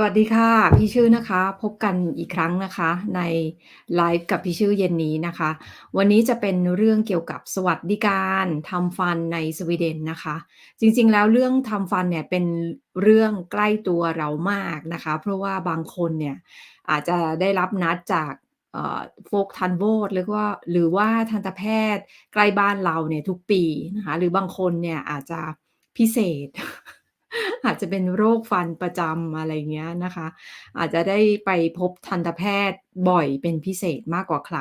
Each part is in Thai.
สวัสดีค่ะ พี่ชื่อนะคะ พบกันอีกครั้งนะคะในไลฟ์กับพี่ชื่อเย็นนี้นะคะ วันนี้จะเป็นเรื่องเกี่ยวกับสวัสดิการทำฟันในสวีเดนนะคะ จริงๆแล้วเรื่องทำฟันเนี่ยเป็นเรื่องใกล้ตัวเรามากนะคะ เพราะว่าบางคนเนี่ยอาจจะได้รับนัดจากโฟกทันโวดหรือว่าหรือว่าทันตแพทย์ใกล้บ้านเราเนี่ยทุกปีนะคะ หรือบางคนเนี่ยอาจจะพิเศษ อาจจะเป็นโรคฟันประจำอะไรเงี้ยนะคะ อาจจะได้ไปพบทันตแพทย์บ่อยเป็นพิเศษมากกว่าใคร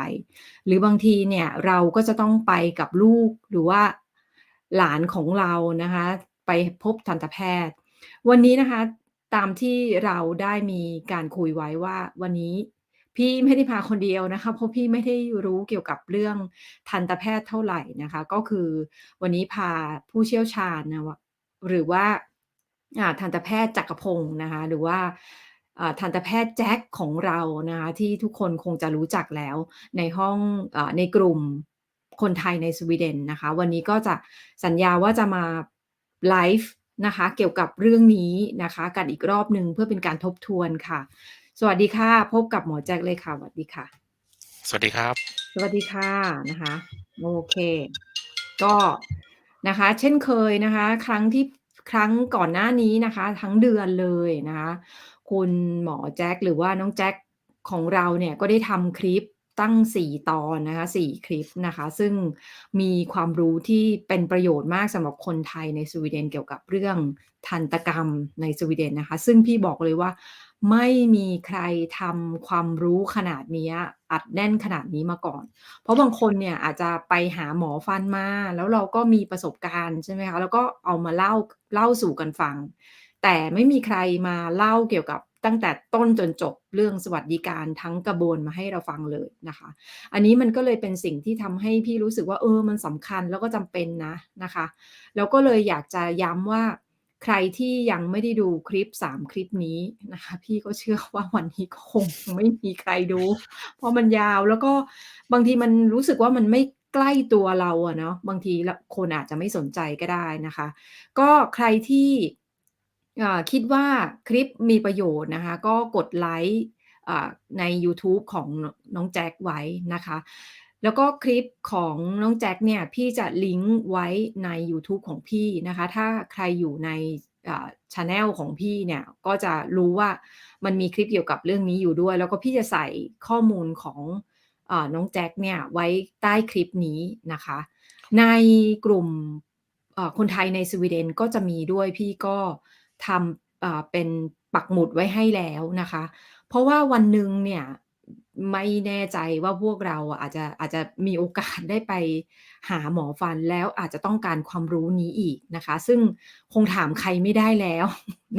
หรือบางทีเนี่ยเราก็จะต้องไปกับลูกหรือว่าหลานของเรานะคะ ไปพบทันตแพทย์ วันนี้นะคะตามที่เราได้มีการคุยไว้ว่าวันนี้พี่ไม่ได้มาคนเดียวนะคะ เพราะพี่ไม่ได้รู้เกี่ยวกับเรื่องทันตแพทย์เท่าไหร่นะคะ ก็คือวันนี้พาผู้เชี่ยวชาญนะวะหรือว่า อ่าทันตแพทย์จักรพงศ์นะคะ หรือว่าอ่าทันตแพทย์แจ็คของเรานะคะที่ทุกคนคงจะรู้จักแล้วในห้องอ่าในกลุ่มคนไทยในสวีเดนนะคะ วันนี้ก็จะสัญญาว่าจะมาไลฟ์นะคะ เกี่ยวกับเรื่องนี้นะคะ กันอีกรอบหนึ่งเพื่อเป็นการทบทวนค่ะ สวัสดีค่ะ พบกับหมอแจ็คเลยค่ะสวัสดีค่ะ สวัสดีครับ สวัสดีค่ะนะคะ โอเค ก็นะคะ เช่นเคยนะคะ ครั้งที่ ครั้งก่อนหน้านี้นะคะ ทั้งเดือนเลยนะคะ คุณหมอแจ็คหรือว่าน้องแจ็คของเราเนี่ยก็ได้ทำคลิปตั้ง 4 ตอนนะคะ4คลิปนะคะ ซึ่งมีความรู้ที่เป็นประโยชน์มากสำหรับคนไทยในสวีเดนเกี่ยวกับเรื่องทันตกรรมในสวีเดนนะคะ ซึ่งพี่บอกเลยว่า ไม่มีใครทำความรู้ขนาดนี้ อัดแน่นขนาดนี้มาก่อน เพราะบางคนเนี่ยอาจจะไปหาหมอฟันมา แล้วเราก็มีประสบการณ์ใช่ไหมคะ แล้วก็เอามาเล่าเล่าสู่กันฟัง แต่ไม่มีใครมาเล่าเกี่ยวกับตั้งแต่ต้นจนจบเรื่องสวัสดิการทั้งกระบวนมาให้เราฟังเลยนะคะ อันนี้มันก็เลยเป็นสิ่งที่ทำให้พี่รู้สึกว่าเออมันสำคัญแล้วก็จำเป็นนะนะคะ แล้วก็เลยอยากจะย้ำว่า ใครที่ยังไม่ได้ดูคลิป 3 คลิปนี้นะคะ พี่ก็เชื่อว่าวันนี้ก็คงไม่มีใครดู เพราะมันยาวแล้วก็บางทีมันรู้สึกว่ามันไม่ใกล้ตัวเราอะเนาะบางทีคนอาจจะไม่สนใจก็ได้นะคะ ก็ใครที่คิดว่าคลิปมีประโยชน์นะคะ ก็กดไลก์อ่าในยูทูบของน้องแจ็คไว้นะคะ แล้วก็คลิปของน้องแจ็คเนี่ยพี่จะลิงก์ไว้ในยูทูบของพี่นะคะ ถ้าใครอยู่ในอ่าชันลของพี่เนี่ยก็จะรู้ว่ามันมีคลิปเกี่ยวกับเรื่องนี้อยู่ด้วย แล้วก็พี่จะใส่ข้อมูลของอน้องแจ็คเนี่ยไว้ใต้คลิปนี้นะคะ ในกลุ่มคนไทยในสวีเดนก็จะมีด้วยพี่ก็ทำเป็นปักหมุดไว้ให้แล้วนะคะ เพราะว่าวันหนึ่งเนี่ย ไม่แน่ใจว่าพวกเราอะอาจจะอาจจะมีโอกาสได้ไปหาหมอฟันแล้วอาจจะต้องการความรู้นี้อีกนะคะ ซึ่งคงถามใครไม่ได้แล้ว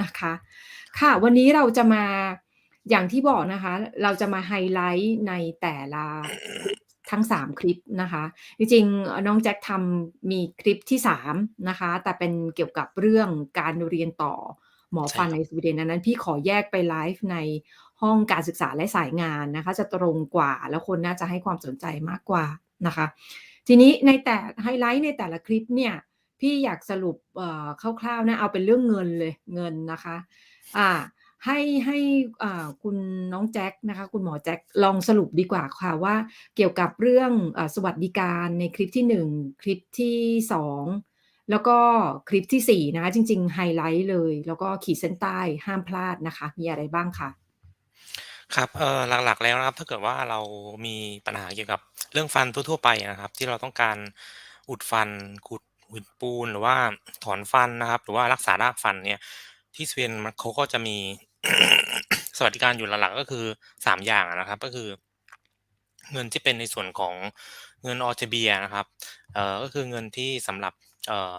นะคะ ค่ะวันนี้เราจะมาอย่างที่บอกนะคะ เราจะมาไฮไลต์ในแต่ละคลิปทั้ง 3 คลิปนะคะ จริงๆเอ่อน้องแจ็คทำมีคลิปที่ 3 นะคะ แต่เป็นเกี่ยวกับเรื่องการเรียนต่อหมอใช่ฟันคในรับสวีเดนอันนั้น พี่ขอแยกไปไลฟ์ใน ห้องการศึกษาและสายงานนะคะ จะตรงกว่าแล้วคนน่าจะให้ความสนใจมากกว่านะคะ ทีนี้ในแต่ไฮไลต์ในแต่ละคลิปเนี่ยพี่อยากสรุปคร่าวๆนะเอาเป็นเรื่องเงินเลยเงินนะคะอ่าให้ให้คุณน้องแจ็คนะคะคุณหมอแจ็คลองสรุปดีกว่าค่ะว่าเกี่ยวกับเรื่องอสวัสดิการในคลิปที่ 1 คลิปที่ 2 แล้วก็คลิปที่ 4 นะคะจริง ๆ ไฮไลต์เลย แล้วก็ขีดเส้นใต้ห้ามพลาดนะคะ มีอะไรบ้างคะ? ครับ เอ่อ หลัก ๆ แล้วนะครับ ถ้าเกิดว่าเรามีปัญหาเกี่ยวกับเรื่องฟันทั่ว ๆ ไปนะครับ ที่เราต้องการอุดฟัน ขุดหินปูน หรือว่าถอนฟันนะครับ หรือว่ารักษารากฟันเนี่ย ที่สวีเดนมันเขาก็จะมี สวัสดิการอยู่หลัก ๆ ก็คือ 3 อย่างอะนะครับ ก็คือ เงินที่เป็นในส่วนของเงิน ATP นะครับ เอ่อ ก็คือเงินที่สำหรับ เอ่อ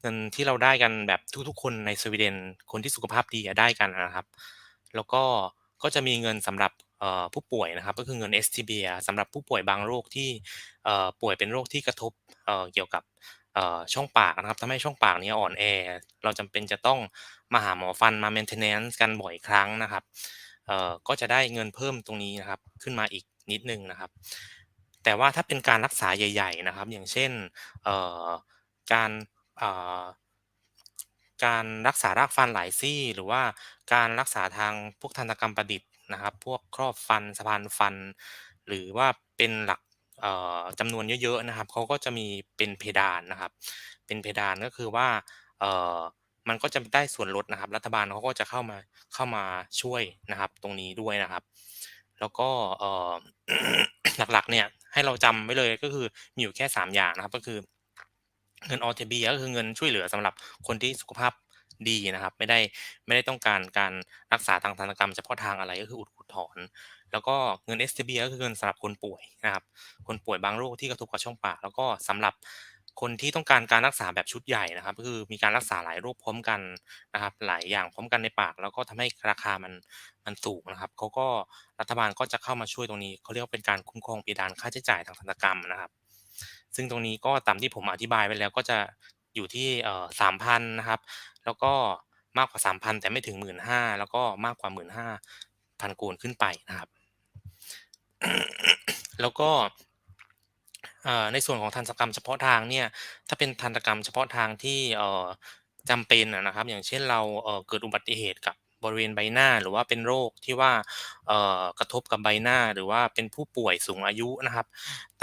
เงินที่เราได้กันแบบทุก ๆ คนในสวีเดน คนที่สุขภาพดีอะได้กันอะนะครับ แล้วก็ ก็จะมีเงินสำหรับผู้ป่วยนะครับ ก็คือเงิน STB สำหรับผู้ป่วยบางโรคที่ป่วยเป็นโรคที่กระทบเกี่ยวกับช่องปากนะครับทำให้ช่องปากนี้อ่อนแอ เราจำเป็นจะต้องมาหาหมอฟันมา maintenance กันบ่อยครั้งนะครับก็จะได้เงินเพิ่มตรงนี้นะครับ ขึ้นมาอีกนิดหนึ่งนะครับ แต่ว่าถ้าเป็นการรักษาใหญ่ ๆนะครับ อย่างเช่นการ การรักษารากฟันหลายซี่ หรือว่าการรักษาทางพวกทันตกรรมประดิษฐ์นะครับ พวกครอบฟันสะพานฟัน หรือว่าเป็นหลักจำนวนเยอะๆนะครับเขาก็จะมีเป็นเพดานนะครับ เป็นเพดานก็คือว่ามันก็จะได้ส่วนลดนะครับ รัฐบาลเขาก็จะเข้ามาเข้ามาช่วยนะครับ ตรงนี้ด้วยนะครับ แล้วก็หลักๆเนี่ยให้เราจำไว้เลยก็คือมีอยู่แค่ 3 อย่างนะครับ ก็คือ เงิน OTP ก็คือเงินช่วยเหลือสำหรับคนที่สุขภาพดีนะครับ ไม่ได้ไม่ได้ต้องการการรักษาทางทันตกรรมเฉพาะทางอะไรก็คืออุดๆถอน แล้วก็เงิน STB ก็คือเงินสำหรับคนป่วยนะครับ คนป่วยบางโรคที่กระทบกับช่องปากแล้วก็สำหรับคนที่ต้องการการรักษาแบบชุดใหญ่นะครับก็คือมีการรักษาหลายโรคพร้อมกันนะครับ หลายอย่างพร้อมกันในปาก แล้วก็ทำให้ราคามันมันสูงนะครับเขาก็รัฐบาลก็จะเข้ามาช่วยตรงนี้เขาเรียกว่าเป็นการคุ้มครองเพดานค่าใช้จ่ายทางทันกรรมนะครับ ซึ่งตรงนี้ก็ตามที่ผมอธิบายไปแล้วก็จะอยู่ที่เอ่อ3,000นะครับ แล้วก็มากกว่า3,000แต่ไม่ถึง15,000แล้วก็มากกว่า15,000โกนขึ้นไปนะครับ แล้วก็ในส่วนของทันตกรรมเฉพาะทางเนี่ยถ้าเป็นทันตกรรมเฉพาะทางที่เอ่อจำเป็นนะครับ อย่างเช่นเราเกิดอุบัติเหตุกับ บริเวณใบหน้าหรือว่าเป็นโรคที่ว่ากระทบกับใบหน้าหรือว่าเป็นผู้ป่วยสูงอายุนะครับ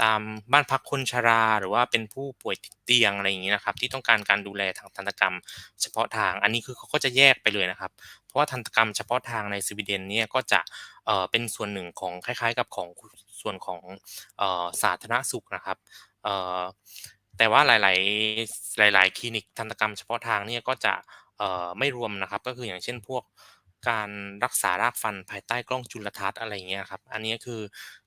ตามบ้านพักคนชรา หรือว่าเป็นผู้ป่วยติดเตียงอะไรอย่างงี้นะครับ ที่ต้องการการดูแลทางทันตกรรม เฉพาะทางอันนี้คือเขาก็จะแยกไปเลยนะครับ เพราะว่าทันตกรรมเฉพาะทางในสวีเดนเนี่ยก็จะเป็นส่วนหนึ่งของคล้าย ๆ กับของส่วนของสาธารณสุขนะครับแต่ว่าหลาย ๆ หลาย ๆ คลินิกทันตกรรมเฉพาะทางเนี่ยก็จะ ไม่รวมนะครับ ก็คืออย่างเช่นพวกการรักษารากฟันภายใต้กล้องจุลทรรศน์อะไรอย่างเงี้ยครับ อันนี้คือ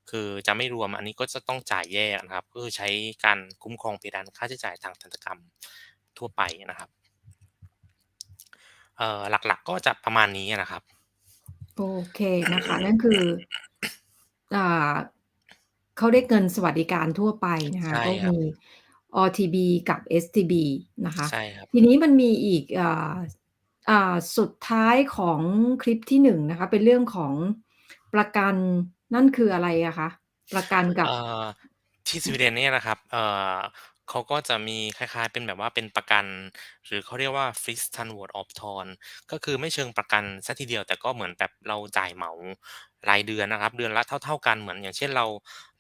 คือจะไม่รวมอันนี้ก็จะต้องจ่ายแยกนะครับ ก็คือใช้การคุ้มครองเพดานค่าใช้จ่ายทางทันตกรรมทั่วไปนะครับเอ่อหลักๆก็จะประมาณนี้อะนะครับ โอเคนะคะ นั่นคืออ่าเขาเรียกเงินสวัสดิการทั่วไปนะคใชะ่ก็มครับี OTB กับ STB นะคะใช่ครับทีนี้มันมีอีกอ่าอ่าสุดท้ายของคลิปที่1นะคะ เป็นเรื่องของประกันนั่นคืออะไรอะคะ?ประกันกับเอ่อที่สวีเดนเนี่ยนะครับเอ่อเขาก็จะมีคล้ายๆ เป็นแบบว่าเป็นประกัน หรือเขาเรียกว่า Frisk Tandvårdsavtal ก็คือไม่เชิงประกันเสียทีเดียวแต่ก็เหมือนแบบเราจ่ายเหมารายเดือนนะครับ เดือนละเท่า ๆกันเหมือนอย่างเช่นเรา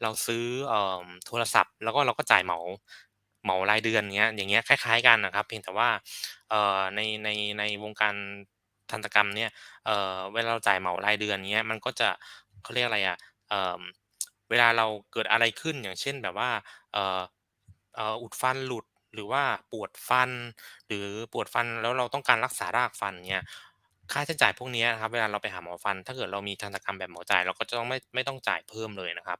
เราซื้อเอ่อโทรศัพท์ แล้วก็เราก็จ่ายเหมา เหมารายเดือนเงี้ยอย่างเงี้ยคล้าย ๆกันนะครับ เพียงแต่ว่าในในในวงการทันตกรรมเนี่ยเวลาเราจ่ายเหมารายเดือนเงี้ยมันก็จะเขาเรียกอะไรอะเอ่อเวลาเราเกิดอะไรขึ้นอย่างเช่นแบบว่าอุดฟันหลุดหรือว่าปวดฟัน หรือปวดฟันแล้วเราต้องการรักษารากฟันเงี้ย ค่าใช้จ่ายพวกเนี้ยนะครับ เวลาเราไปหาหมอฟัน ถ้าเกิดเรามีทันตกรรมแบบหมาจ่าย เราก็จะต้องไม่ ไม่ต้องจ่ายเพิ่มเลยนะครับ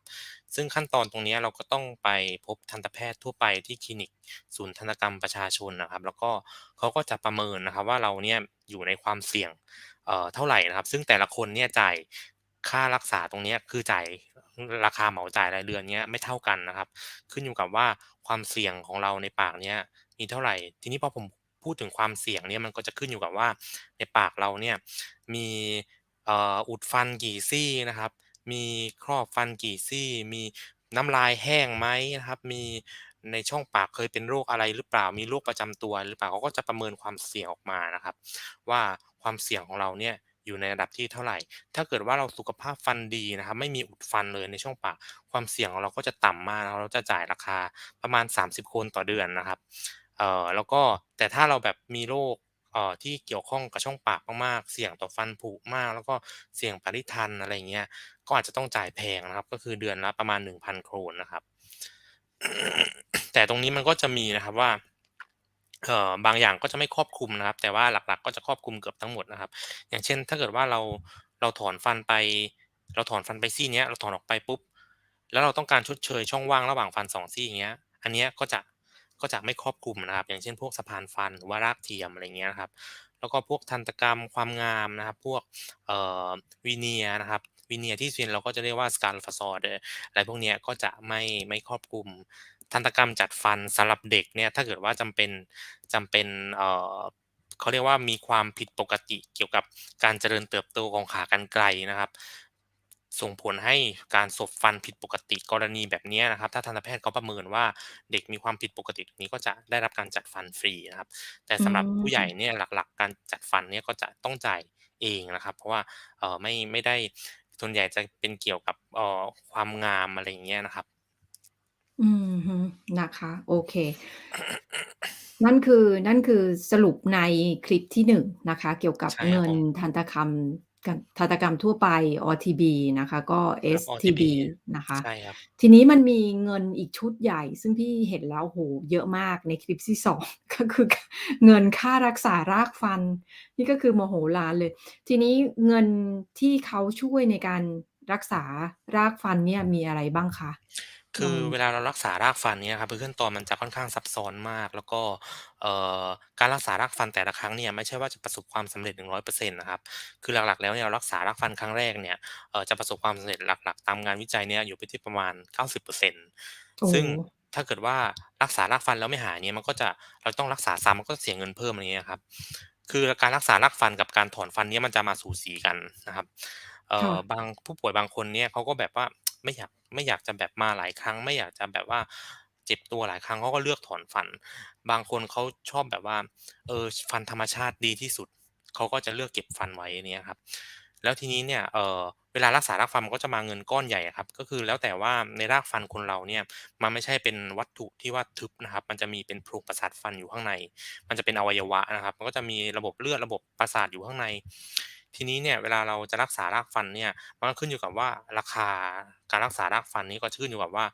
ซึ่งขั้นตอนตรงเนี้ยเราก็ต้องไปพบทันตแพทย์ทั่วไปที่คลินิกศูนย์ทันตกรรมประชาชนนะครับ แล้วก็เขาก็จะประเมินนะครับว่าเราเนี่ยอยู่ในความเสี่ยง เอ่อ เท่าไหร่นะครับ ซึ่งแต่ละคนเนี่ยจ่ายค่ารักษาตรงเนี้ย คือจ่ายราคาเหมาจ่ายรายเดือนเนี้ยไม่เท่ากันนะครับ ขึ้นอยู่กับว่าความเสี่ยงของเราในปากเนี้ยมีเท่าไหร่ ทีนี้พอผม พูดถึงความเสี่ยงเนี่ยมันก็จะขึ้นอยู่กับว่า ในปากเราเนี่ยมีอุดฟันกี่ซี่นะครับ มีครอบฟันกี่ซี่ มีน้ำลายแห้งไหมนะครับ มีในช่องปากเคยเป็นโรคอะไรหรือเปล่า มีโรคประจำตัวหรือเปล่าเขาก็จะประเมินความเสี่ยงออกมานะครับ ว่าความเสี่ยงของเราเนี่ยอยู่ในระดับที่เท่าไหร่ ถ้าเกิดว่าเราสุขภาพฟันดีนะครับ ไม่มีอุดฟันเลยในช่องปาก ความเสี่ยงของเราก็จะต่ำมากเราจะจ่ายราคาประมาณ 30โกนต่อเดือนนะครับ เอ่อแล้วก็แต่ถ้าเราแบบมีโรคเอ่อที่เกี่ยวข้องกับช่องปากมากๆ เสี่ยงต่อฟันผุมาก แล้วก็เสี่ยงปริทันอะไรเงี้ยก็อาจจะต้องจ่ายแพงนะครับ ก็คือเดือนละประมาณ 1,000โกนนะครับ แต่ตรงนี้มันก็จะมีนะครับว่าเอ่อบางอย่างก็จะไม่ครอบคลุมนะครับ แต่ว่าหลักๆ ก็จะครอบคลุมเกือบทั้งหมดนะครับ อย่างเช่น ถ้าเกิดว่าเราเราถอนฟันไป เราถอนฟันไปซี่เนี้ยเราถอนออกไปปุ๊บ แล้วเราต้องการชดเชยช่องว่างระหว่างฟัน2ซี่อย่างเงี้ย อันเนี้ยก็จะ ก็จะไม่ครอบคลุมนะครับ อย่างเช่นพวกสะพานฟันหรือว่ารากเทียมอะไรเงี้ยนะครับ แล้วก็พวกทันตกรรมความงามนะครับ พวกเอ่อ veneer นะครับ veneer ที่สวีเดนเราก็จะเรียกว่า Scarificering อะไรพวกเนี้ยก็จะไม่ไม่ครอบคลุมทันตกรรมจัดฟันสำหรับเด็กเนี่ยถ้าเกิดว่าจำเป็นจำเป็นเอ่อเขาเรียกว่ามีความผิดปกติเกี่ยวกับการเจริญเติบโตของขากรรไกรนะครับ สส่งผลให้การสบฟันผิดปกติกรณีแบบเนี้ยนะครับ ถ้าทันตแพทย์เขาประเมินว่าเด็กมีความผิดปกติตรงนี้ก็จะได้รับการจัดฟันฟรีนะครับ แต่อืสำหรับผู้ใหญ่มเนี่ยหลักๆ การจัดฟันเนี่ยก็จะต้องจ่ายเองนะครับ เพราะว่าเอ่อไม่ไม่ได้ส่วนใหญ่จะเป็นเกี่ยวกับเอ่อความงามอะไรอย่างเงี้ยนะครับ อือฮึนะคะ โอเค นั่นคือนั่นคือสรุปในคลิปที่1นะคะ เกี่ยวกับใช่เคงรับินผมทันตคำก ทันตกรรมทั่วไป OTB นะคะ ก็ครับ OTB STB นะคะ ใช่ครับ ทีนี้มันมีเงินอีกชุดใหญ่ ซึ่งพี่เห็นแล้วโอ้โฮเยอะมากในคลิปที่2ก็คือคเงินค่ารักษารากฟัน นี่ก็คือมโหฬารเลย ทีนี้เงินที่เขาช่วยในการรักษารากฟันเนี่ยมีอะไรบ้างคะ? คลืองอเวลาเรารักษารากฟันเนี่ยครับ คือขั้นตอนมันจะค่อนข้างซับซ้อนมาก แล้วก็ เอ่อ การรักษารากฟันแต่ละครั้งเนี่ย ไม่ใช่ว่าจะประสบความสำเร็จ 100%นะครับ คือหลัก ๆ แล้วเนี่ย เรารักษารากฟันครั้งแรกเนี่ย เอ่อ จะประสบความสำเร็จหลัก ๆ ตามงานวิจัยเนี่ย อยู่ไปที่ประมาณ 90%โอ้ซโึ่งฮ ถ้าเกิดว่า รักษารากฟันแล้วไม่หายเนี่ย มันก็จะ เราต้องรักษาซ้ำ มันก็เสียเงินเพิ่ม อะไรอย่างเงี้ยครับ คือการรักษารากฟันกับการถอนฟันเนี่ย มันจะมาสูสีกันนะครับ เอ่ค่อะ บาง ผู้ป่วยบางคนเนี่ย เขาก็แบบว่า ไม่อยากไม่อยากจะแบบมาหลายครั้ง ไม่อยากจะแบบว่าเจ็บตัวหลายครั้งเขาก็เลือกถอนฟัน บางคนเขาชอบแบบว่า เออฟันธรรมชาติดีที่สุดเขาก็จะเลือกเก็บฟันไว้อย่างเงี้ยครับ แล้วทีนี้เนี่ยเออเวลารักษารากฟันมันก็จะมาเงินก้อนใหญ่ครับ ก็คือแล้วแต่ว่าในรากฟันคนเราเนี่ยมันไม่ใช่เป็นวัตถุที่ว่าทึบนะครับ มันจะมีเป็นโพรงประสาทฟันอยู่ข้างใน มันจะเป็นอวัยวะนะครับ มันก็จะมีระบบเลือดระบบประสาทอยู่ข้างใน ทีนี้เนี่ยเวลาเราจะรักษารากฟันเนี่ยมันก็ขึ้นอยู่กับว่าราคาการรักษารากฟันนี้ก็ขึ้นอยู่กับว่า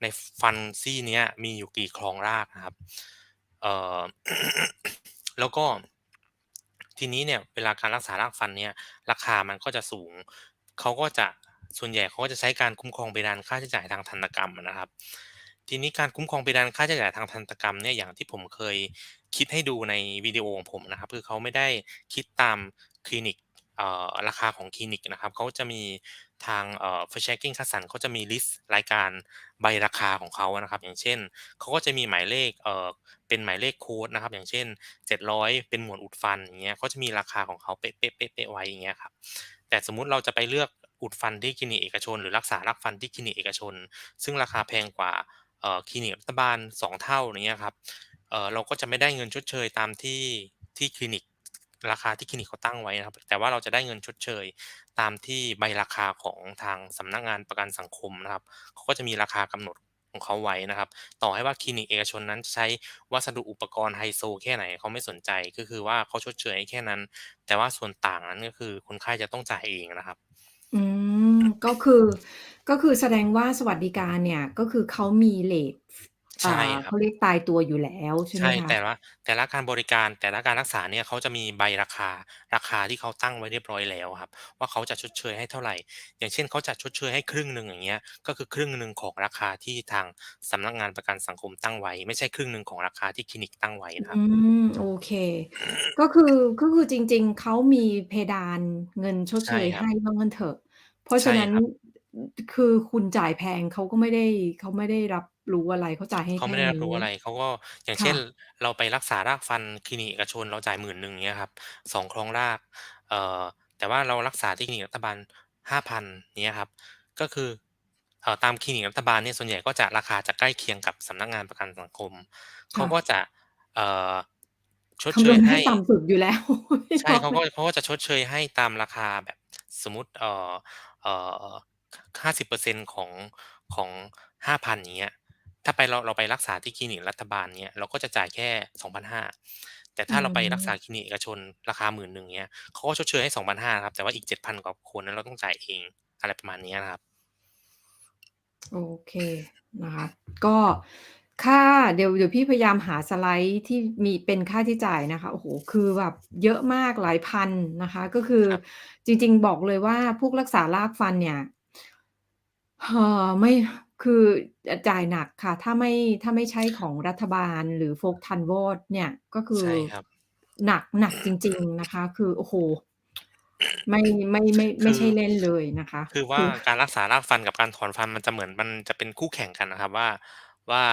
ในฟันซี่เนี้ยมีอยู่กี่ครองรากนะครับเอ่อแล้วก็ ทีนี้เนี่ยเวลาการรักษารากฟันเนี่ยราคามันก็จะสูงเขาก็จะส่วนใหญ่เขาก็จะใช้การคุ้มครองเพดานค่าใช้จ่ายทางทันตกรรมนะครับ ทีนี้การคุ้มครองเพดานค่าใช้จ่ายทางทันตกรรมเนี่ยอย่างที่ผมเคยคิดให้ดูในวิดีโอของผมนะครับ คือเขาไม่ได้คิดตามคลินิก ราคาของคลินิกนะครับเขาจะมีทางเอ่อ First-Checking Cutson เขาจะมีลิสต์รายการใบราคาของเขานะครับ อย่างเช่นเขาก็จะมีหมายเลขเอ่อเป็นหมายเลขโค้ดนะครับ อย่างเช่น 700 เป็นหมวดอุดฟันอย่างเงี้ยเขาจะมีราคาของเขาเป๊ะๆๆๆไว้อย่างเงี้ยครับแต่สมมุติเราจะไปเลือกอุดฟันที่คลินิกเอกชน หรือรักษารากฟันที่คลินิกเอกชน ซึ่งราคาแพงกว่าเอ่อคลินิกรัฐบาล 2 เท่าอย่างเงี้ยครับเอ่อเราก็จะไม่ได้เงินชดเชยตามที่ที่คลินิก ราคาที่คลินิกเขาตั้งไว้นะครับ แต่ว่าเราจะได้เงินชดเชย ตามที่ใบราคาของทางสำนักงานประกันสังคมนะครับเขาก็จะมีราคากำหนดของเขาไว้นะครับ ต่อให้ว่าคลินิกเอกชนนั้นใช้วัสดุอุปกรณ์ไฮโซแค่ไหนเขาไม่สนใจก็คือว่าเขาชดเชยแค่นั้น แต่ว่าส่วนต่างนั้นก็คือคนไข้จะต้องจ่ายเองนะครับ อืมก็คือ ก็คือแสดงว่าสวัสดิการเนี่ย ก็คือเขามีเรต ฟใอ่าคเรขัาบ เรียกตายตัวอยู่แล้วใช่ใไชหม่คแต่ะ?ละ แต่ละการบริการ แต่ละการรักษาเนี่ย เขาจะมีใบราคา ราคาที่เขาตั้งไว้เรียบร้อยแล้วอะครับว่า เขาจะชดเชยให้เท่าไร อย่างเช่น เขาจะชดเชยให้ครึ่งหนึ่ง อย่างเงี้ย ก็คือครึ่งหนึ่งของราคาที่ทางสำนักงานประกันสังคมตั้งไว้ ไม่ใช่ครึ่งหนึ่งของราคาที่คลินิกตั้งไว้อืนะครับ ม โอเค ก็คือ ก็คือจริง ๆ เขามีเพดานเงินชดใชเช่ยคใรหับ้ว่างั้นเถอะ เพราะใชฉะ่นั้น ครับอ คือคุณจ่ายแพงเขาก็ไม่ได้ เขาไม่ได้รับรู้อะไร เขาจ่ายให้เขาแคไม่่ได้นรัีบ้รู้อะไร เขาก็อย่างคเช่่นะเราไปรักษารากฟันคลินิกเอกชนเราจ่าย10,000อย่างเงี้ยครับ2ครองราก เอ่อแต่ว่าเรารักษาที่คลินิกรัฐบาล5,000อย่างเงี้ยครับก็คือเอ่อตามคลินิกรัฐบาลเนี่ยส่วนใหญ่ก็จะราคาจะใกล้เคียงกับสำนักงานประกันสังคมเขคา่ก็ะจะเอ่อชดคเชำนวยณใใหห้้ต่ำสุดอยู่แล้วเรียใบช่เขาก็ร้อยเขาก็จะชดเชยให้ตามราคาแบบสมมุติเอ่อเอ่อค 50%ของ ของ 5,000 อย่างเงี้ย ถ้าไป เรา เราไปรักษาที่คลินิกรัฐบาล เงี้ย เราก็จะจ่ายแค่ 2,500 แต่อืถ้าเราไปรักษาม คลินิกเอกชนราคา11,000 เงี้ย เขาก็ชดเชยให้ 2,500 ครับ แต่ว่าอีก 7,000 กว่าคนนั้นเราต้องจ่ายเอง อะไรประมาณเนี้ยนะครับ โอเคนะคะ ก็ค่า เดี๋ยว เดี๋ยวพี่พยายามหาสไลด์ที่มีเป็นค่าใช้จ่ายนะคะ โอ้โฮ คือแบบเยอะมากหลายพันนะคะ ก็คือครับ จริง ๆ บอกเลยว่า พวกรักษารากฟันเนี่ย เอ่อ ไม่ คืออจ่ายหนักค่ะ ถ้าไม่ ถ้าไม่ใช่ของรัฐบาล หรือโฟลกทันวอดเนี่ย ก็คืใชอ่ครับ หนัก หนักจริง ๆ นะคะ คือ โอ้โฮ ไม่ ไม่ ไม่ ไคม่ืใชอ่เล่นเลยนะคะ คือวค่าือ การรักษารากฟันกับการถอนฟันมันจะเหมือน มันจะเป็นคู่แข่งกันนะครับว่า ว่า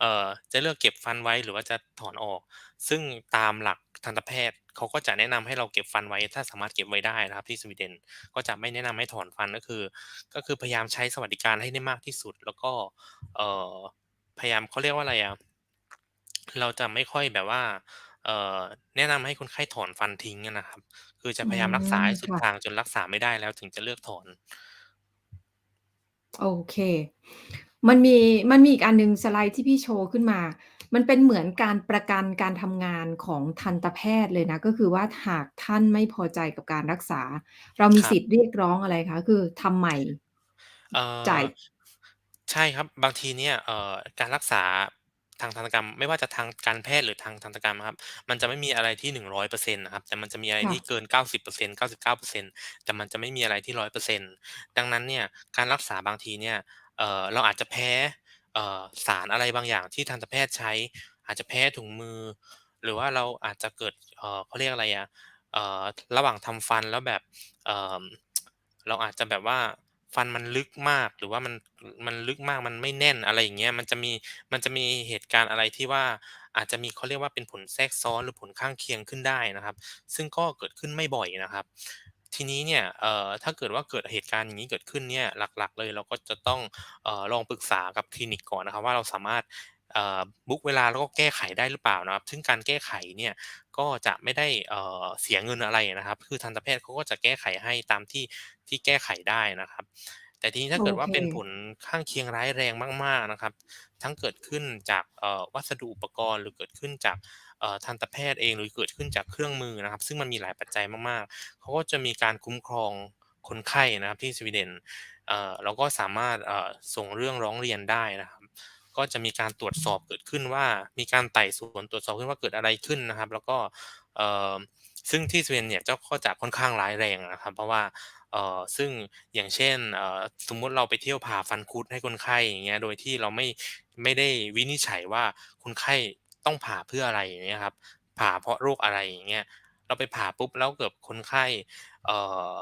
เอ่อ จะเลือกเก็บฟันไว้ หรือว่าจะถอนออก ซึ่งตามหลัก ทันตแพทย์เขาก็จะแนะนำให้เราเก็บฟันไว้ ถ้าสามารถเก็บไว้ได้นะครับ ที่สวีเดนก็จะไม่แนะนำให้ถอนฟันก็คือ ก็คือพยายามใช้สวัสดิการให้ได้มากที่สุด แล้วก็เอ่อพยายามเขาเรียกว่าอะไรอะเราจะไม่ค่อยแบบว่าเอ่อแนะนำให้คนไข้ถอนฟันทิ้งอะนะครับ คือจะอืพยายามรักษามให้สุดค่ะทางจนรักษาไม่ได้แล้วถึงจะเลือกถอน โอเค มันมีมันมีอีกอันหนึ่งสไลด์ที่พี่โชว์ขึ้นมา มันเป็นเหมือนการประกันการทำงานของทันตแพทย์เลยนะ ก็คือว่าหากท่านไม่พอใจกับการรักษา เรามีครับ สิทธิ์เรียกร้องอะไรคะ คือทำใหม่ เอ่จ่ายอใช่ครับ บางทีเนี่ยเอ่อการรักษาทางทันตกรรม ไม่ว่าจะทางการแพทย์หรือทางทันตกรรมอะครับ มันจะไม่มีอะไรที่100%นต์นะครับ แต่มันจะมีอะไรค่ะ ที่เกิน90% 99%แต่มันจะไม่มีอะไรที่100%ดังนั้นเนี่ยการรักษาบางทีเนี่ยเอ่อเราอาจจะแพ้เอ่อ สารอะไรบางอย่างที่ทันตแพทย์ใช้ อาจจะแพ้ถุงมือ หรือว่าเราอาจจะเกิดเขาเรียกอะไรอะระหว่างทำฟันแล้วแบบเราอาจจะแบบว่าฟันมันลึกมากหรือว่ามันมันลึกมากมันไม่แน่นอะไรอย่างเงี้ยมันจะมีมันจะมีเหตุการณ์อะไรที่ว่าอาจจะมีเขาเรียกว่าเป็นผลแทรกซ้อนหรือผลข้างเคียงขึ้นได้นะครับ ซึ่งก็เกิดขึ้นไม่บ่อยนะครับ ทีนี้เนี่ยเอ่อถ้าเกิดว่าเกิดเหตุการณ์อย่างงี้เกิดขึ้นเนี่ยหลักๆ เลยเราก็จะต้องเอ่อลองปรึกษากับคลินิกก่อนนะครับว่าเราสามารถเอ่อบุ๊กเวลาแล้วก็แก้ไขได้หรือเปล่านะครับ ซึ่งการแก้ไขเนี่ยก็จะไม่ได้เอ่อเสียเงินอะไรนะครับ คือทันตแพทย์เขาก็จะแก้ไขให้ตามที่ที่แก้ไขได้นะครับ แต่ทีนี้ถ้าโอเกิดเคว่าเป็นผลข้างเคียงร้ายแรงมากๆนะครับ ทั้งเกิดขึ้นจากเอ่อวัสดุอุปกรณ์หรือเกิดขึ้นจากเอ่อ ทันตแพทย์เองหรือเกิดขึ้นจากเครื่องมือนะครับ ซึ่งมันมีหลายปัจจัยมากๆเขาก็จะมีการคุ้มครองคนไข้นะครับที่สวีเดนเราก็สามารถส่งเรื่องร้องเรียนได้นะครับ ก็จะมีการตรวจสอบเกิดขึ้นว่ามีการไต่สวนตรวจสอบขึ้นว่าเกิดอะไรขึ้นนะครับ แล้วก็ซึ่งที่สวีเดนเนี่ยเจ้าก็จะค่อนข้างร้ายแรงนะครับ เพราะว่าเอ่อซึ่งอย่างเช่นเอ่อสมมุติเราไปเที่ยวผ่าฟันคุดให้คนไข้อย่างเงี้ยโดยที่เราไม่ไม่ได้วินิจฉัยว่าคนไข้ ต้องผ่าเพื่ออะไรอย่างเงี้ยครับ ผ่าเพราะโรคอะไรอย่างเงี้ยเราไปผ่าปุ๊บแล้วเกิดคนไข้เอ่อ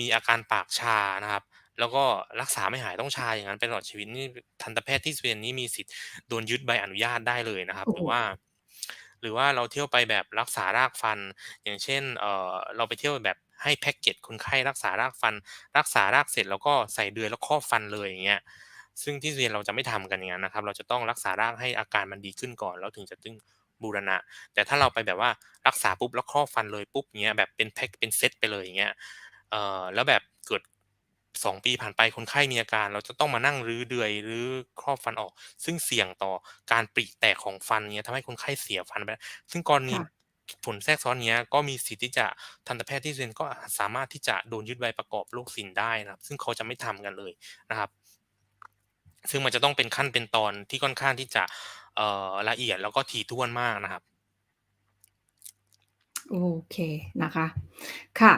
มีอาการปากชานะครับ แล้วก็รักษาไม่หายต้องชาอย่างนั้นไปตลอดชีวิตนี่ทันตแพทย์ที่สวีเดนนี่มีสิทธิ์โดนยึดใบอนุญาตได้เลยนะครับโอ้โฮหรือว่า หรือว่าเราเที่ยวไปแบบรักษารากฟัน อย่างเช่นเอ่อเราไปเที่ยวแบบให้แพ็กเกจคนไข้รักษารากฟัน รักษารากเสร็จแล้วก็ใส่เดือยแล้วครอบฟันเลยอย่างเงี้ย ซึ่งที่สวีเดนเราจะไม่ทำกันอย่างนั้นนะครับ เราจะต้องรักษารากให้อาการมันดีขึ้นก่อนแล้วถึงจะตึงบูรณะ แต่ถ้าเราไปแบบว่ารักษาปุ๊บแล้วครอบฟันเลยปุ๊บอย่างเงี้ยแบบเป็นแพ็กเป็นเซตไปเลยอย่างเงี้ยเอ่อแล้วแบบเกิด2ปีผ่านไปคนไข้มีอาการ เราจะต้องมานั่งรื้อเดือยรื้อครอบฟันออก ซึ่งเสี่ยงต่อการปริแตกของฟันเงี้ยทำให้คนไข้เสียฟันไปซึ่งกรณีค่ะผลแทรกซ้อนเนี้ยก็มีสิทธิ์ที่จะทันตแพทย์ที่เรียนก็สามารถที่จะโดนยึดใบประกอบโรคศิลป์ได้นะครับ ซึ่งเขาจะไม่ทำกันเลยนะครับ ซึ่งมันจะต้องเป็นขั้นเป็นตอนที่ค่อนข้างที่จะเอ่อละเอียดแล้วก็ถี่ถ้วนมากนะครับ โอเคนะคะ ค่ะ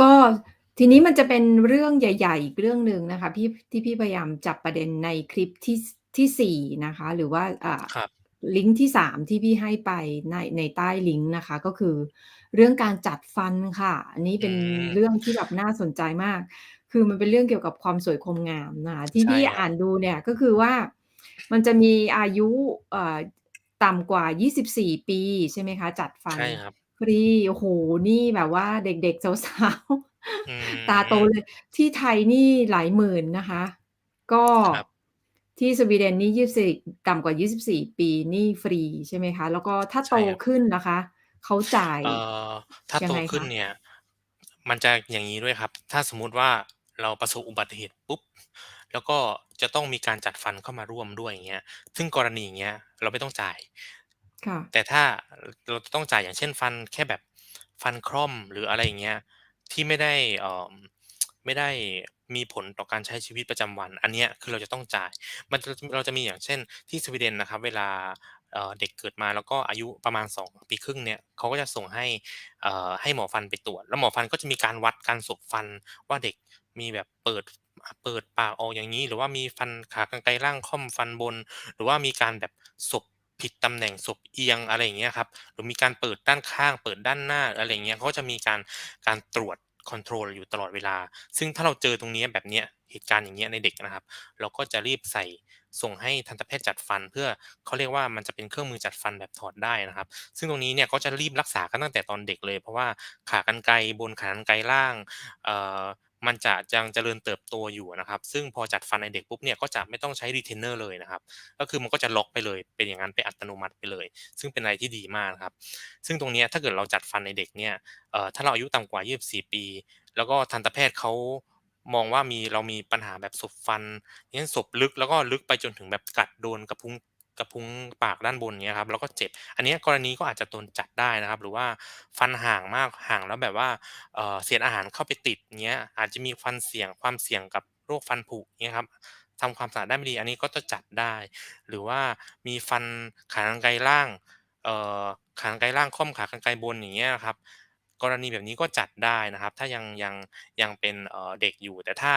ก็ทีนี้มันจะเป็นเรื่องใหญ่ ๆ อีกเรื่องหนึ่งนะคะพี่ที่พี่พยายามจับประเด็นในคลิปที่สที่4นะคะ หรือว่าอ่าครับลิงก์ที่ 3 ที่พี่ให้ไปในในใต้ลิงก์นะคะ ก็คือ เรื่องการจัดฟันค่ะ อันนี้อืเป็นมเรื่องที่แบบน่าสนใจมาก คือมันเป็นเรื่องเกี่ยวกับความสวยความงามนะคะที่ใช่พี่อ่านครับดูเนี่ยก็คือว่ามันจะมีอายุเอ่อต่ำกว่า 24 ปีใช่ไหมคะ จัดฟันใช่ครับฟรีโอ้โฮนี่แบบว่าเด็กๆสาวอืๆตาโตเลยมที่ไทยนี่หลายหมื่นนะคะ ก็ครับที่สวีเดนนี่24ต่ำกว่า 24 ปีนี่ฟรีใช่ไหมคะ แล้วก็ถ้าโตใช่ครับขึ้นนะคะ เขาจ่ายเอ่อถ้าโตยังไงคะขึ้นเนี่ย มันจะอย่างงี้ด้วยครับ ถ้าสมมุติว่า เราประสบอุบัติเหตุปุ๊บแล้วก็จะต้องมีการจัดฟันเข้ามาร่วมด้วยอย่างเงี้ย ซึ่งกรณีอย่างเงี้ยเราไม่ต้องจ่าย ค่ะ แต่ถ้าเราจะต้องจ่ายอย่างเช่นฟันแค่แบบฟันค่อมหรืออะไรอย่างเงี้ยที่ไม่ได้เอ่อไม่ได้มีผลต่อการใช้ชีวิตประจำวัน อันเนี้ยคือเราจะต้องจ่าย มันจะเราจะมีอย่างเช่นที่สวีเดนนะครับ เวลาเอ่อเด็กเกิดมาแล้วก็อายุประมาณ 2 ปีครึ่งเนี่ยเขาก็จะส่งให้เอ่อให้หมอฟันไปตรวจ แล้วหมอฟันก็จะมีการวัดการสบฟันว่าเด็ก มีแบบเปิดเปิดปากออกอย่างงี้ หรือว่ามีฟันขากรรไกรล่างค่อมฟันบน หรือว่ามีการแบบสบผิดตำแหน่งสบเอียงอะไรอย่างเงี้ยครับหรือมีการเปิดด้านข้าง เปิดด้านหน้าอะไรอย่างเงี้ยเขาจะมีการการตรวจคอนโทรลอยู่ตลอดเวลา ซึ่งถ้าเราเจอตรงนี้แบบเนี้ยเหตุการณ์อย่างเงี้ยในเด็กนะครับ เราก็จะรีบใส่ส่งให้ทันตแพทย์จัดฟัน เพื่อเขาเรียกว่ามันจะเป็นเครื่องมือจัดฟันแบบถอดได้นะครับ ซึ่งตรงนี้เนี่ยก็จะรีบรักษากันตั้งแต่ตอนเด็กเลย เพราะว่าขากรรไกรบนขากรรไกรล่างมันจะยังเจริญเติบโตอยู่นะครับ ซึ่งพอจัดฟันในเด็กปุ๊บเนี่ยก็จะไม่ต้องใช้ retainer เลยนะครับ ก็คือมันก็จะล็อกไปเลย เป็นอย่างงั้นเป็นอัตโนมัติไปเลย ซึ่งเป็นอะไรที่ดีมากครับ ซึ่งตรงนี้ถ้าเกิดเราจัดฟันในเด็กเนี่ยถ้าเราอายุต่ำกว่า 24 ปี แล้วก็ทันตแพทย์เขามองว่ามีเรามีปัญหาแบบสบฟันเช่นสบลึกแล้วก็ลึกไปจนถึงแบบกัดโดนกระพุ้ง กระพุ้งปากด้านบนเงี้ยครับแล้วก็เจ็บ อันนี้กรณีก็อาจจะโดนจัดได้นะครับ หรือว่าฟันห่างมากห่างแล้วแบบว่าเศษอาหารเข้าไปติดเงี้ยอาจจะมีฟันเสี่ยงความเสี่ยงกับโรคฟันผุเงี้ยครับทำความสะอาดได้ไม่ดี อันนี้ก็จะจัดได้ หรือว่ามีฟันขากรรไกรล่างขากรรไกรล่างค่อมขากรรไกรบนอย่างเงี้ยครับกรณีแบบนี้ก็จัดได้นะครับ ถ้ายังยังยังเป็นเอ่อเด็กอยู่ แต่ถ้า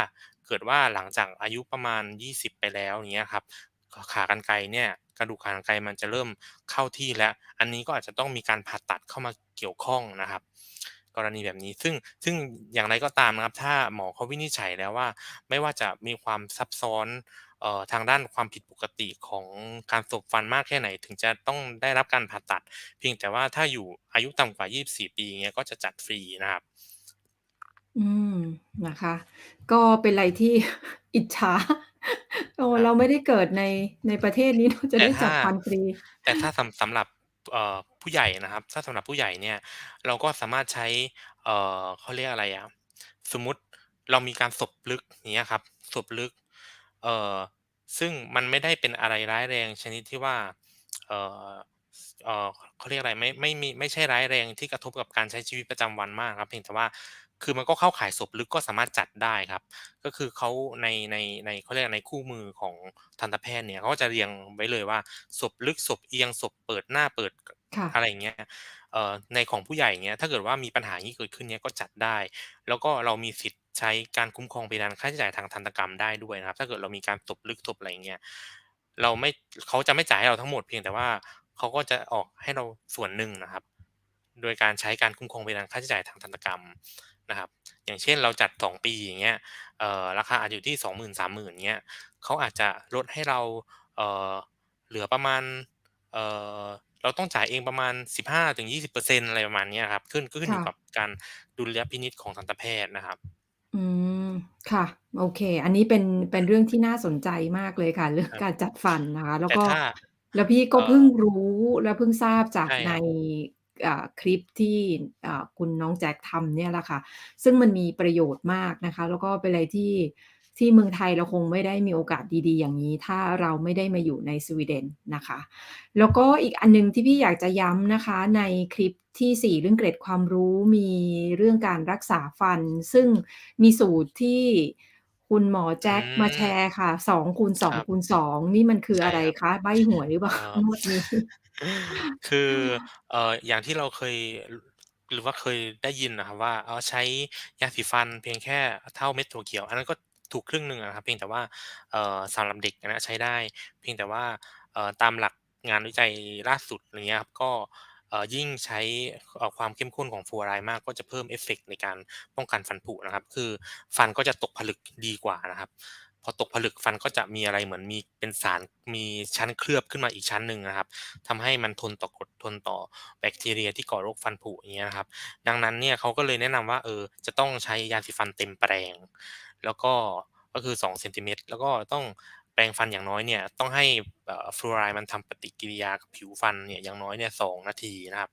เกิดว่าหลังจากอายุประมาณ 20 ไปแล้วอย่างเงี้ยครับ ขากรรไกรเนี่ยกระดูกขากรรไกรมันจะเริ่มเข้าที่แล้ว อันนี้ก็อาจจะต้องมีการผ่าตัดเข้ามาเกี่ยวข้องนะครับ กรณีแบบนี้ซึ่งซึ่งอย่างไรก็ตามนะครับ ถ้าหมอเขาวินิจฉัยแล้วว่า ไม่ว่าจะมีความซับซ้อนเอ่อทางด้านความผิดปกติของการสบฟันมากแค่ไหน ถึงจะต้องได้รับการผ่าตัด เพียงแต่ว่าถ้าอยู่อายุต่ำกว่า 24 ปีอย่างเงี้ยก็จะจัดฟรีนะครับ อืมนะคะ ก็เป็นอะไรที่อิจฉา โอ้ครเรัาบไม่ได้เกิดในในประเทศนี้เราจะแต่ถได้จ้ัาดฟันฟรี แต่ถ้าสำสำหรับเอ่อผู้ใหญ่นะครับ ถ้าสำหรับผู้ใหญ่เนี่ย เราก็สามารถใช้ เอ่อเขาเรียกอะไรอะสมมุติเรามีการสบลึกอย่างเงี้ยครับสบลึก เอ่อซึ่งมันไม่ได้เป็นอะไรร้ายแรงชนิดที่ว่า เอ่อสเอ่อเขาเรียกอะไรไม่ไม่มีไม่ใช่ร้ายแรงที่กระทบกับการใช้ชีวิตประจำวันมากครับ เพียงแต่ว่า คือมันก็เข้าข่ายสบลึกก็สามารถจัดได้ครับ ก็คือเขาในในในเขาเรียกอะไรในคู่มือของทันตแพทย์เนี่ยเขาก็จะเรียงไว้เลยว่าสบลึกสบเอียงสบเปิดหน้าเปิดกค่อะะไรอย่างเงี้ยเอ่อในของผู้ใหญ่อย่างเงี้ยถ้าเกิดว่ามีปัญหางี้เกิดขึ้นเนี่ยก็จัดได้ แล้วก็เรามีสิทธิ์ใช้การคุ้มครองเพดานค่าใช้จ่ายทางทันตกรรมได้ด้วยนะครับ ถ้าเกิดเรามีการสบลึกสบอะไรอย่างเงี้ยเราไม่เขาจะไม่จ่ายให้เราทั้งหมดเพียงแต่ว่าเขาก็จะออกให้เราส่วนหนึ่งนะครับ โดยการใช้การคุ้มครองเพดานค่าใช้จ่ายทางทันตกรรม นะครับอย่างเช่นเราจัด 2 ปีอย่างเงี้ยเอ่อราคาอาจจะอยู่ที่ 20,000 30,000เงี้ยเขาอาจจะลดให้เราเอ่อเหลือประมาณเอ่อเราต้องจ่ายเองประมาณ 15-20%อะไรประมาณเนี้ยครับขึ้นก็ขึ้นคอ่ยู่ะกับการดุลยพินิจของทันตแพทย์นะครับ อืมค่ะ โอเค อันนี้เป็นเป็นเรื่องที่น่าสนใจมากเลยค่ะ เรื่องครับการจัดฟันนะคะ แล้แวก็ต่ถ้าแล้วพี่เกอ็่เพิ่งอรู้และเพิ่งทราบจาใกช่ใน ครับอ่าคลิปที่อ่าคุณน้องแจ็คทำเนี่ยแหละค่ะ ซึ่งมันมีประโยชน์มากนะคะ แล้วก็เป็นอะไรที่ที่เมืองไทยเราคงไม่ได้มีโอกาสดีๆ อย่างงี้ ถ้าเราไม่ได้มาอยู่ในสวีเดนนะคะ แล้วก็อีกอันหนึ่งที่พี่อยากจะย้ำนะคะในคลิปที่ 4 เรื่องเกร็ดความรู้มีเรื่องการรักษาฟัน ซึ่งมีสูตรที่คุณหมอแจอื็คมาแชมร์ค่ะ2คูณ2ครับคูณ2นี่มันคือใชอะไรครับคะใบ้หวยหรือเปล่าเอ่องวดนี้? คือ เอ่อ อย่างที่เราเคยรหรือว่าเคยได้ยินน่ะครับว่าอ๋อใช้ยาสีฟันเพียงแค่เท่าเม็ดถั่วเขียว อันนั้นก็ถูกครึ่งหนึ่งอะครับ เพียงแต่ว่า เอ่อ สำหรับเด็กอันเนี้ยใช้ได้ เพียงแต่ว่า เอ่อ ตามหลักงานวิจัยล่าสุด อย่างเงี้ยครับ ก็ เอ่อ ยิ่งใช้ เอ่อ ความเข้มข้นของฟลูอไรด์มาก ก็จะเพิ่มเอฟเฟกต์ในการป้องกันฟันผุนะครับ คือฟันก็จะตกผลึกดีกว่านะครับ พอตกผลึกฟันก็จะมีอะไรเหมือนมีเป็นสารมีชั้นเคลือบขึ้นมาอีกชั้นหนึ่งนะครับทำให้มันทนต่อกรดทนต่อแบคทีเรียที่ก่อโรคฟันผุอย่างเงี้ยนะครับ ดังนั้นเนี่ยเขาก็เลยแนะนำว่าเออจะต้องใช้ยาสีฟันเต็มแปรงแล้วก็ก็คือ2เซนติเมตรแล้วก็ต้องแปรงฟันอย่างน้อยเนี่ยต้องให้เอ่อฟลูอไรด์มันทำปฏิกิริยากับผิวฟันเนี่ยอย่างน้อยเนี่ย2นาทีนะครับ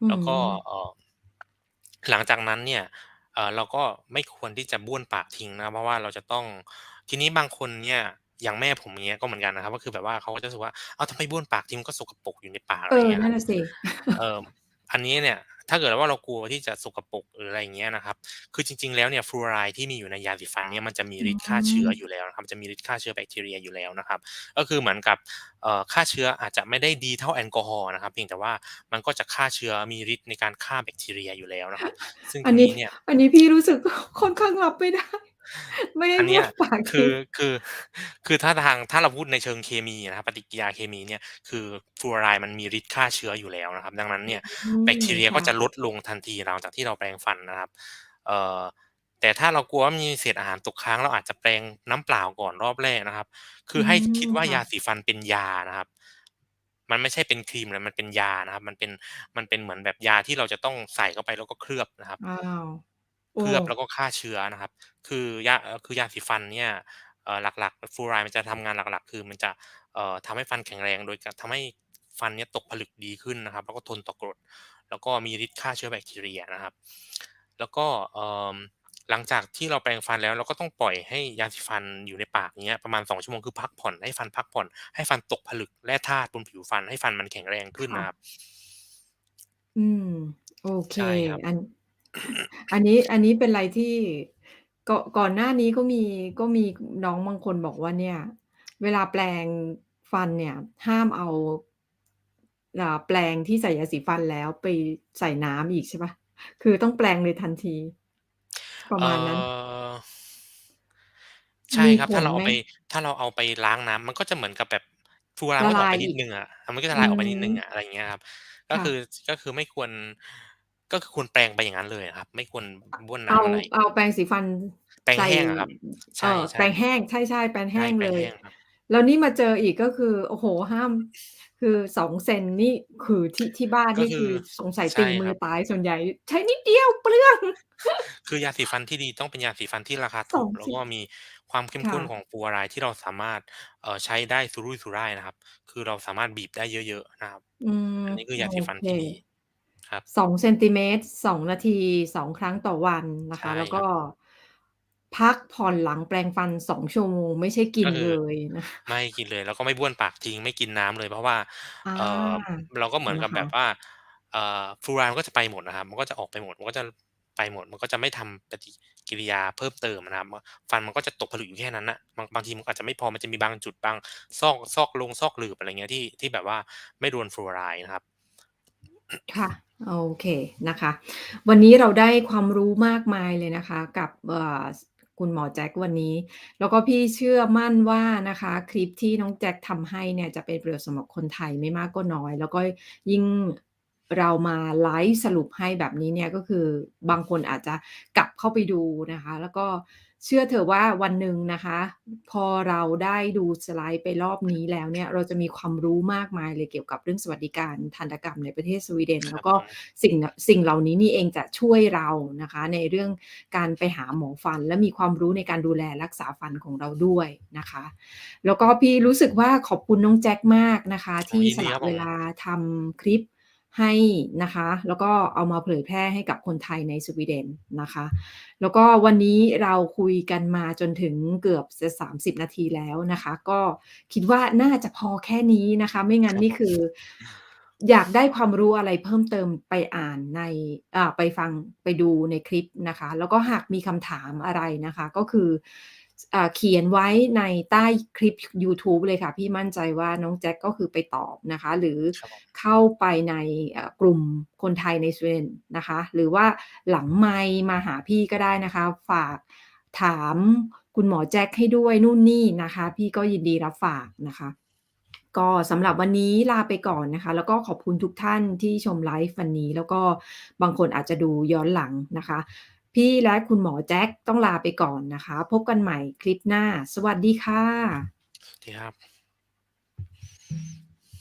อืแล้วก็มเอ่อหลังจากนั้นเนี่ยเอ่อเราก็ไม่ควรที่จะบ้วนปากทิ้งนะครับเพราะว่าเราจะต้อง ทีนี้บางคนเนี่ยอย่างแม่ผมอย่างเงี้ยก็เหมือนกันนะครับ ก็คือแบบว่าเขาก็จะรู้สึกว่าอ้าวทำไมบ้วนปากทิ้งมันก็สกปรกอยู่ในปากเออะไรอย่อางเงี้ยนัค่รนับน่ะสิเอ่ออันนี้เนี่ย ถ้าเกิดว่าเรากลัวที่จะสกปรกหรืออะไรอย่างเงี้ยนะครับ คือจริง ๆ แล้วเนี่ยฟลูอไรด์ที่มีอยู่ในยาสีฟันเนี่ยมันจะมีอืฤทธิ์ฆ่าเชื้อมอยู่แล้วนะครับมันจะมีฤทธิ์ฆ่าเชื้อแบคทีเรียอยู่แล้วนะครับ ก็คือเหมือนกับเอ่อฆ่าเชื้ออาจจะไม่ได้ดีเท่าแอลกอฮอล์นะครับ เพียงแต่ว่ามันก็จะฆ่าเชื้อมีฤทธิ์ในการฆ่าแบคทีเรียอยู่แล้วนะครับ ซึ่งอตันนี้รงนี้เนี่ย อันนี้พี่รู้สึกค่อนข้างรับไม่ได้ ไม่ให้บอันเน้ี้ยวนปากคทืิ้องคือคือถ้าทางถ้าเราพูดในเชิงเคมีอะนะครับปฏิกิริยาเคมีเนี่ยคือฟลูอไรด์มันมีฤทธิ์ฆ่าเชื้ออยู่แล้วนะครับ ดังนั้นเนี่ยอืมแบคทีเรียคก็่จะะลดลงทันทีหลังจากที่เราแปรงฟันนะครับเอ่อแต่ถ้าเรากลัวว่ามีเศษอาหารตกค้างเราอาจจะแปรงน้ำเปล่าก่อนรอบแรกนะครับคอือให้มคิดว่าค่ยาะสีฟันเป็นยานะครับ มันไม่ใช่เป็นครีมแต่มันเป็นยานะครับ มันเป็นมันเป็นเหมือนแบบยาที่เราจะต้องใส่เข้าไปแล้วก็เคลือบนะครับ อ้าวโอ เคลือบแล้้วก็ฆ่าเชื้อนะครับ คือยาเอ่อคือยาสีฟันเนี่ยเอ่อหลักๆฟลูอไรด์มันจะทำงานหลักๆ คือมันจะเอ่อทำให้ฟันแข็งแรง โดยการทำให้ฟันเนี่ยตกผลึกดีขึ้นนะครับ แล้วก็ทนต่อกรด แล้วก็มีฤทธิ์ฆ่าเชื้อแบคทีเรียนะครับ แล้วก็เอ่อหลังจากที่เราแปรงฟันแล้วเราก็ต้องปล่อยให้ยาสีฟันอยู่ในปากอย่างเงี้ยประมาณ 2 ชั่วโมงคือพักผ่อนให้ฟันพักผ่อนให้ฟันตกผลึกแร่ธาตุบนผิวฟันให้ฟันมันแข็งแรงขึ้นค่นะครัะบอืม โอเคใช่ครับอัน อันนี้ อันนี้เป็นไรที่ ก่อ ก่อนหน้านี้ก็มี ก็มีน้องบางคนบอกว่าเนี่ย เวลาแปรงฟันเนี่ย ห้ามเอา อ่า แปรงที่ใส่ยาสีฟันแล้วไปใส่น้ำอีกใช่เปล่า?คือต้องแปรงเลยทันที ปรเะอ่มาณนั้นอใช่มีครับถ้าเราเอผลไาหม?ไป ถ้าเราเอาไปล้างน้ำ มันก็จะเหมือนกับแบบฟลูอไรดล์ะลมันก็จะออากไปนยอิีดกหนึ่งอะ มันก็จะอืละลายออกไปนิดหนึ่งมอะ อะไรอย่างเงี้ยครับกค็่คือะก็คือไม่ควร ก็คือควรแปรงไปอย่างงั้นเลยอะครับ ไม่ควรอบ้วนเนอ้าำอะไรเอาแปรงสีฟันใส่แปรงแห้งอะครับเใอ่อชแปร่งแห้งใช่ๆแปรงๆใแชห้่งเลยแปรงแห้งครับแล้วนี่มาเจออีกก็คือ โอ้โฮห้าม คือ2เซนนี่คือที่ที่บ้านนี่ก็คือคือสงสัยใชต่ิ่งมคืรอับตายส่วนใหญ่ ใช้นิดเดียวเปลืองคือยาสีฟันที่ดีต้องเป็นยาสีฟันที่ราคาถสูกองแล้ชวิก็มีความเข้มคข่้นขะองฟลูอไรด์ที่เราสามารถเอ่อใช้ได้สุรุ่ยสุร่ายนะครับ คือเราสามารถบีบได้เยอะ ๆ นะครับอืมอันนี้คืโออยาสีฟันเคที่ดี ครับ2เซนติเมตร2นาที2ครั้งต่อวันนะใชค่ะแล้วกคร็ับพักผ่อนหลังแปรงฟัน2ชั่วโมง ไม่ใช่กกิ็นคือ เลยนะไม่กินเลย แล้วก็ไม่บ้วนปากทิ้ง ไม่กินน้ำเลย เพราะว่าอาเอ่อ เราก็เหมือนนกัะคบแบะบว่า เอ่อ ฟลูอไรด์มันก็จะไปหมดนะครับ มันก็จะออกไปหมด มันก็จะไปหมด มันก็จะไม่ทำปฏิกิริยาเพิ่มเติมอะนะครับมฟันมันก็จะตกผลึกอยู่แค่นั้นน่ะ บางบางทีมันอาจจะไม่พอ มันจะมีบางจุดบางซอกซอกลงซอกหลืบอะไรอย่างเงี้ยที่ที่แบบว่าไม่โดนฟลูอไรด์นะครับ ค่ะ โอเคนะคะ วันนี้เราได้ความรู้มากมายเลยนะคะกับคุณหมอแจ็ควันนี้ แล้วก็พี่เชื่อมั่นว่านะคะ คลิปที่น้องแจ็คทำให้เนี่ยจะเป็นประโยชน์สำหรับคนไทยไม่มากก็น้อย แล้วก็ยิ่งเรามาไลฟ์สรุปให้แบบนี้เนี่ยก็คือบางคนอาจจะกลับเข้าไปดูนะคะ แล้วก็ เชื่อเถอะว่าวันหนึ่งนะคะ พอเราได้ดูสไลด์ไปรอบนี้แล้วเนี่ยเราจะมีความรู้มากมายเลยเกี่ยวกับเรื่องสวัสดิการทันตกรรมในประเทศสวีเดนคแรล้ัวก็บผมสิ่งนสิ่งเหล่านี้นี่เองจะช่วยเรานะคะ ในเรื่องการไปหาหมอฟัน และมีความรู้ในการดูแลรักษาฟันของเราด้วยนะคะ แล้วก็พี่รู้สึกว่าขอบคุณน้องแจ็คมากนะคะโอท้ี่ยินดีครสละับผมเวลาทำคลิป ให้นะคะ แล้วก็เอามาเผยแพร่ให้กับคนไทยในสวีเดนนะคะ แล้วก็วันนี้เราคุยกันมาจนถึงเกือบจะ30 นาทีแล้วนะคะ ก็คิดว่าน่าจะพอแค่นี้นะคะ ไม่งั้ครนับนี่คผมือ อยากได้ความรู้อะไรเพิ่มเติมไปอ่านในอ่าไปฟังไปดูในคลิปนะคะ แล้วก็หากมีคำถามอะไรนะคะ ก็คือสอ่า เขียนไว้ในใต้คลิปยูทูบเลยค่ะ พี่มั่นใจว่าน้องแจ็คก็คือไปตอบนะคะ หรือครับผมเข้าไปในเอ่อกลุ่มคนไทยในสวีเดนนะคะ หรือว่าหลังไมค์มาหาพี่ก็ได้นะคะ ฝากถามคุณหมอแจ็คให้ด้วยนู่นนี่นะคะ พี่ก็ยินดีรับฝากนะคะ ก็สำหรับวันนี้ลาไปก่อนนะคะ แล้วก็ขอบคุณทุกท่านที่ชมไลฟ์วันนี้ แล้วก็บางคนอาจจะดูย้อนหลังนะคะ พี่และคุณหมอแจ็คต้องลาไปก่อนนะคะ พบกันใหม่คลิปหน้า สวัสดีค่ะ สวัสดีครับ